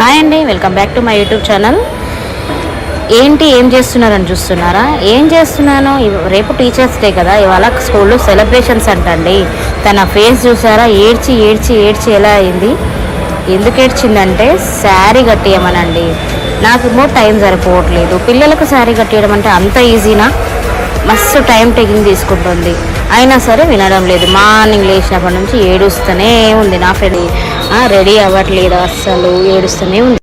Hi అండి welcome back to my YouTube channel. ఏంటి ఏం చేస్తున్నారని చూస్తున్నారా? ఏం చేస్తున్నాను? రేపు టీచర్స్ డే కదా ఇవాళ స్కూల్లో సెలబ్రేషన్స్ అంటండి. తన ఫేస్ చూసారా? ఏడ్చి ఏడ్చి ఏడ్చి ఎలా అయింది? ఎందుకు ఏడ్చిందంటే శారీ నాకు నాకేమో టైం సరిపోవట్లేదు. పిల్లలకు శారీ కట్టేయడం అంటే అంత ఈజీనా? మస్తు టైం టేకింగ్ తీసుకుంటుంది. అయినా సరే వినడం లేదు. మార్నింగ్ లేచినప్పటి నుంచి ఏడుస్తూనే ఉంది నా ఫ్రెండ్. రెడీ అవ్వట్లేదు అస్సలు ఏడుస్తూనే ఉంది.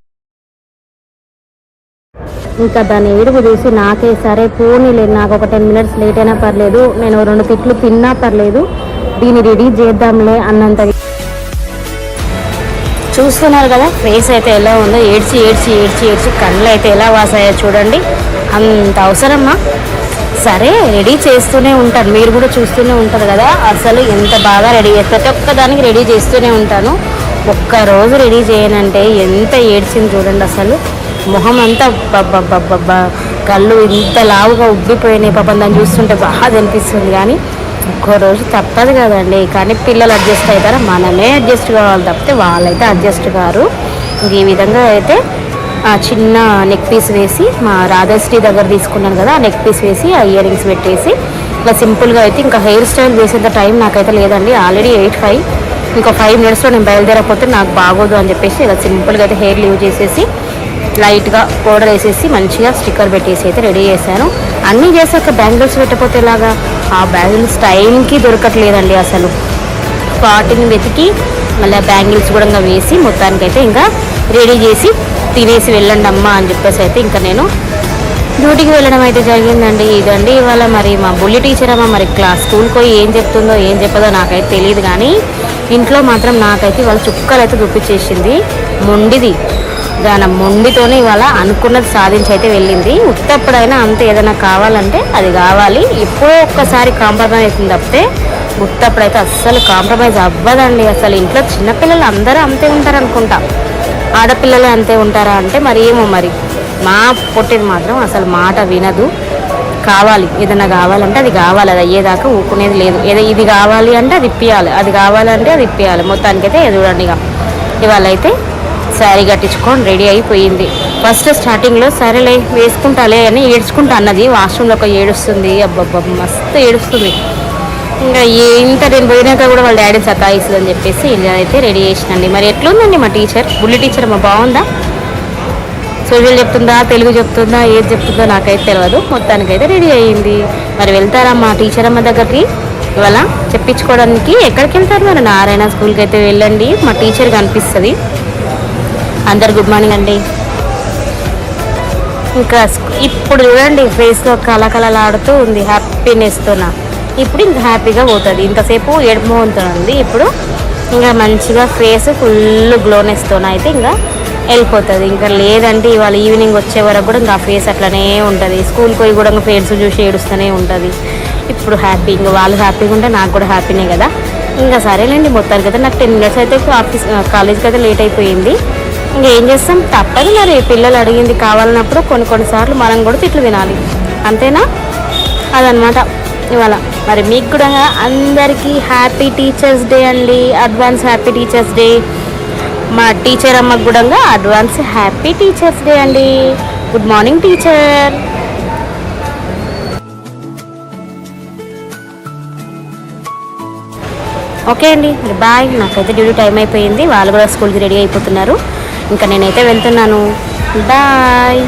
ఇంకా దాన్ని ఏడుపు చూసి నాకే సరే పోనీ లేదు నాకు ఒక టెన్ మినిట్స్ లేట్ అయినా పర్లేదు నేను రెండు తిట్లు తిన్నా పర్లేదు దీన్ని రెడీ చేద్దాంలే అన్నంత చూస్తున్నారు కదా ఫేస్ అయితే ఎలా ఉందో ఏడ్చి ఏడ్చి ఏడ్చి ఏడ్చి కళ్ళు అయితే ఎలా వాసాయో చూడండి. అంత అవసరమా? సరే రెడీ చేస్తూనే ఉంటాను. మీరు కూడా చూస్తూనే ఉంటారు కదా అసలు ఎంత బాగా రెడీ ప్రతి ఒక్క దానికి రెడీ చేస్తూనే ఉంటాను. ఒక్కరోజు రెడీ చేయనంటే ఎంత ఏడ్చింది చూడండి అసలు. మొహం అంతా బబ్బబ్బబ్బబ్బా కళ్ళు ఇంత లావుగా ఉబ్బిపోయినాయి పాపం దాన్ని చూస్తుంటే బాగా అనిపిస్తుంది కానీ ఒక్కరోజు తప్పదు కదండి. కానీ పిల్లలు అడ్జస్ట్ అవుతారా? మనమే అడ్జస్ట్ కావాలి తప్పితే వాళ్ళైతే అడ్జస్ట్ కారు. ఇంక ఈ విధంగా అయితే ఆ చిన్న నెక్ పీస్ వేసి మా రాధాశ్రీ దగ్గర తీసుకున్నాను కదా ఆ నెక్ పీస్ వేసి ఆ ఇయర్ రింగ్స్ పెట్టేసి. ఇలా సింపుల్గా అయితే ఇంకా హెయిర్ స్టైల్ వేసేంత టైం నాకైతే లేదండి. ఆల్రెడీ ఎయిట్ ఫైవ్ ఇంకా ఫైవ్ మినిట్స్లో నేను బయలుదేరకపోతే నాకు బాగోదు అని చెప్పేసి ఇలా సింపుల్గా అయితే హెయిర్ లీవ్ చేసేసి లైట్గా పౌడర్ వేసేసి మంచిగా స్టిక్కర్ పెట్టేసి అయితే రెడీ చేశాను. అన్నీ చేశాక బ్యాంగిల్స్ పెట్టకపోతే ఇలాగా ఆ బ్యాంగిల్స్ టైంకి దొరకట్లేదండి అసలు. వాటిని వెతికి మళ్ళీ బ్యాంగిల్స్ కూడా ఇంకా వేసి మొత్తానికైతే ఇంకా రెడీ చేసి తినేసి వెళ్ళండి అమ్మా అని చెప్పేసి అయితే ఇంకా నేను డ్యూటీకి వెళ్ళడం అయితే జరిగిందండి. ఇదండి ఇవాళ మరి మా బుల్లి టీచర్ అమ్మ మరి క్లాస్ స్కూల్కి పోయి ఏం చెప్తుందో ఏం చెప్పదో నాకైతే తెలియదు కానీ ఇంట్లో మాత్రం నాకైతే ఇవాళ చుక్కలు అయితే చూపించేసింది. మొండిది. దాని మొండితోనే ఇవాళ అనుకున్నది సాధించి అయితే వెళ్ళింది. ఉత్తప్పుడైనా అంతే ఏదైనా కావాలంటే అది కావాలి. ఎప్పుడో ఒక్కసారి కాంప్రమైజ్ అవుతుంది తప్పితే ఉత్తప్పుడైతే అస్సలు కాంప్రమైజ్ అవ్వదండి. అసలు ఇంట్లో చిన్నపిల్లలు అందరూ అంతే ఉంటారు అనుకుంటా ఆడపిల్లలు అంతే ఉంటారా అంటే మరి ఏమో మరి. మా పొట్టిది మాత్రం అసలు మాట వినదు. కావాలి ఏదైనా కావాలంటే అది కావాలి అది అయ్యేదాకా ఊకునేది లేదు. ఏదో ఇది కావాలి అంటే అది ఇప్పియాలి అది కావాలంటే అది ఇప్పియాలి. మొత్తానికైతే ఎదురండి ఇక. ఇవాళ అయితే శారీ కట్టించుకొని రెడీ అయిపోయింది. ఫస్ట్ స్టార్టింగ్లో సరేలే వేసుకుంటాలే అని ఏడ్చుకుంటా అన్నది. వాష్రూమ్లో ఒక ఏడుస్తుంది. అబ్బబ్బ మస్తు ఏడుస్తుంది. ఇంకా ఇంత నేను పోయినాక కూడా వాళ్ళ డాడీ సతాయిస్తుంది అని చెప్పేసి ఇలా అయితే రెడీ చేసినండి. మరి ఎట్లుందండి మా టీచర్? బుల్లి టీచర్ మా బాగుందా? సోషల్ చెప్తుందా తెలుగు చెప్తుందా ఏది చెప్తుందో నాకైతే తెలియదు మొత్తానికైతే రెడీ అయ్యింది. మరి వెళ్తారా మా టీచర్ అమ్మ దగ్గరికి? ఇవాళ చెప్పించుకోవడానికి ఎక్కడికి వెళ్తారు మరి? నారాయణ స్కూల్కి అయితే వెళ్ళండి. మా టీచర్ కనిపిస్తుంది. అందరు గుడ్ మార్నింగ్ అండి. ఇంకా ఇప్పుడు చూడండి ఫేస్లో కలకలలాడుతూ ఉంది హ్యాపీనెస్తోన. ఇప్పుడు ఇంకా హ్యాపీగా పోతుంది. ఇంతసేపు ఏడుపు ఉంది ఇప్పుడు ఇంకా మంచిగా ఫేస్ ఫుల్ గ్లోనెస్తోన అయితే ఇంకా వెళ్ళిపోతుంది. ఇంకా లేదంటే ఇవాళ ఈవినింగ్ వచ్చే వరకు కూడా ఇంకా ఫేస్ అట్లనే ఉంటుంది. స్కూల్కి పోయి కూడా ఫ్రెండ్స్ చూసి ఏడుస్తూనే ఉంటుంది. ఇప్పుడు హ్యాపీ ఇంకా వాళ్ళు హ్యాపీగా ఉంటే నాకు కూడా హ్యాపీనే కదా. ఇంకా సరేలేండి మొత్తానికి అయితే నాకు టెన్ మినిట్స్ అయితే ఆఫీస్ కాలేజ్కి అయితే లేట్ అయిపోయింది. ఇంకా ఏం చేస్తాం? తప్పదు మరి పిల్లలు అడిగింది కావాలన్నప్పుడు కొన్ని కొన్నిసార్లు మనం కూడా తిట్లు వినాలి. అంతేనా? అదనమాట ఇవాళ మరి మీకు కూడా అందరికీ హ్యాపీ టీచర్స్ డే అండి. అడ్వాన్స్ హ్యాపీ టీచర్స్ డే మా టీచర్ అమ్మకు కూడా అడ్వాన్స్ హ్యాపీ టీచర్స్ డే అండి. గుడ్ మార్నింగ్ టీచర్ ఓకే అండి మరి బాయ్ నాకైతే డ్యూటీ టైం అయిపోయింది. వాళ్ళు కూడా స్కూల్కి రెడీ అయిపోతున్నారు. ఇంకా నేనైతే వెళ్తున్నాను. బాయ్